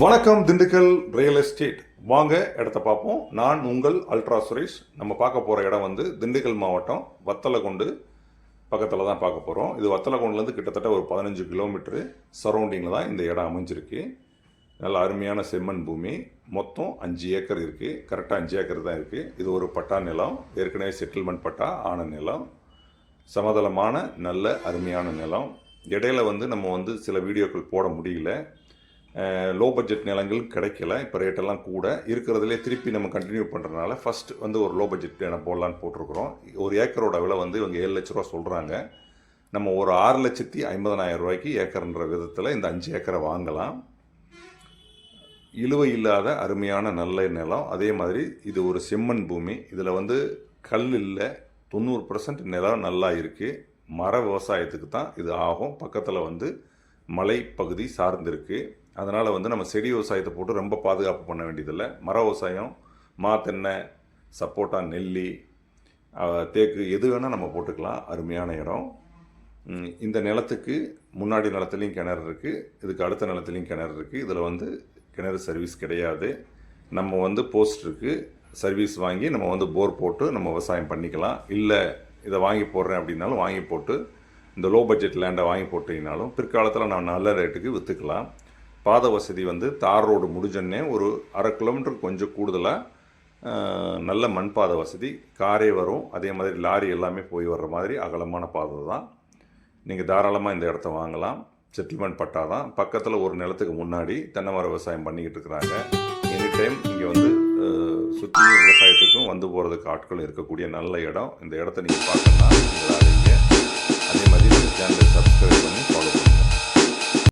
வணக்கம் Dindigul real estate வாங்க இடத்த பார்ப்போம். நான் உங்கள் அல்ட்ரா சுரேஷ். நம்ம பார்க்க போகிற இடம் வந்து திண்டுக்கல் மாவட்டம் வத்தலகொண்டு பக்கத்தில் தான் பார்க்க போகிறோம் இது வத்தலகொண்டுலேருந்து கிட்டத்தட்ட ஒரு பதினஞ்சு கிலோமீட்ரு சரௌண்டிங்கில் தான் இந்த இடம் அமைஞ்சிருக்கு. நல்ல அருமையான செம்மண் பூமி. மொத்தம் அஞ்சு ஏக்கர் இருக்குது கரெக்டாக அஞ்சு ஏக்கர் தான் இருக்குது இது ஒரு பட்டா நிலம். ஏற்கனவே செட்டில்மெண்ட் பட்டா ஆன நிலம். சமதளமான நல்ல அருமையான நிலம். இடையில வந்து நம்ம வந்து சில வீடியோக்கள் போட முடியல. லோ பட்ஜெட் நிலங்கள் கிடைக்கல. இப்போ ரேட்டெல்லாம் கூட. இருக்கிறதுலே திருப்பி நம்ம கண்டினியூ பண்ணுறதுனால ஃபர்ஸ்ட் வந்து ஒரு லோ பட்ஜெட் இடம் போடலான்னு போட்டிருக்கிறோம். ஒரு ஏக்கரோட விலை வந்து இவங்க ஏழு லட்ச ரூபா சொல்கிறாங்க நம்ம ஒரு ஆறு லட்சத்தி ஐம்பதனாயிரம் ரூபாய்க்கு ஏக்கர்ன்ற விதத்தில் இந்த அஞ்சு ஏக்கரை வாங்கலாம். இழுவை இல்லாத அருமையான நல்ல நிலம். அதே மாதிரி இது ஒரு செம்மண் பூமி. இதில் வந்து கல் இல்லை. தொண்ணூறு பர்சன்ட் நிலம் நல்லா இருக்குது மர விவசாயத்துக்கு தான் இது ஆகும். பக்கத்தில் வந்து மலை பகுதி சார்ந்திருக்கு. அதனால் வந்து நம்ம செடி விவசாயத்தை போட்டு ரொம்ப பாதுகாப்பு பண்ண வேண்டியதில்லை. மர விவசாயம் மா தென்னை சப்போட்டா நெல்லி தேக்கு எது வேணால் நம்ம போட்டுக்கலாம். அருமையான இடம். இந்த நிலத்துக்கு முன்னாடி நிலத்துலையும் கிணறு இருக்குது இதுக்கு அடுத்த நிலத்துலையும் கிணறு இருக்குது இதில் வந்து கிணறு சர்வீஸ் கிடையாது. நம்ம வந்து போஸ்ட் இருக்குது சர்வீஸ் வாங்கி நம்ம வந்து போர் போட்டு நம்ம விவசாயம் பண்ணிக்கலாம். இல்லை இதை வாங்கி போடுறேன் அப்படின்னாலும் வாங்கி போட்டு இந்த லோ பட்ஜெட் லேண்டை வாங்கி போட்டீங்கனாலும் பிற்காலத்தில் நான் நல்ல ரேட்டுக்கு விற்றுக்கலாம் பாதை வசதி வந்து தார் ரோடு முடிஞ்சோடனே ஒரு அரை கிலோமீட்டருக்கு கொஞ்சம் கூடுதலாக நல்ல மண் பாதை வசதி. காரே வரும். அதே மாதிரி லாரி எல்லாமே போய் வர்ற மாதிரி அகலமான பாதை தான். நீங்கள் தாராளமாக இந்த இடத்த வாங்கலாம். செட்டில்மெண்ட் பட்டா தான். பக்கத்தில் ஒரு நிலத்துக்கு முன்னாடி தென்னை மர விவசாயம் பண்ணிக்கிட்டு இருக்கிறாங்க. எனி டைம் இங்கே வந்து சுற்றி விவசாயத்துக்கும் வந்து போகிறதுக்கு ஆட்கள் இருக்கக்கூடிய நல்ல இடம். இந்த இடத்த நீங்கள் பார்க்கணும்னா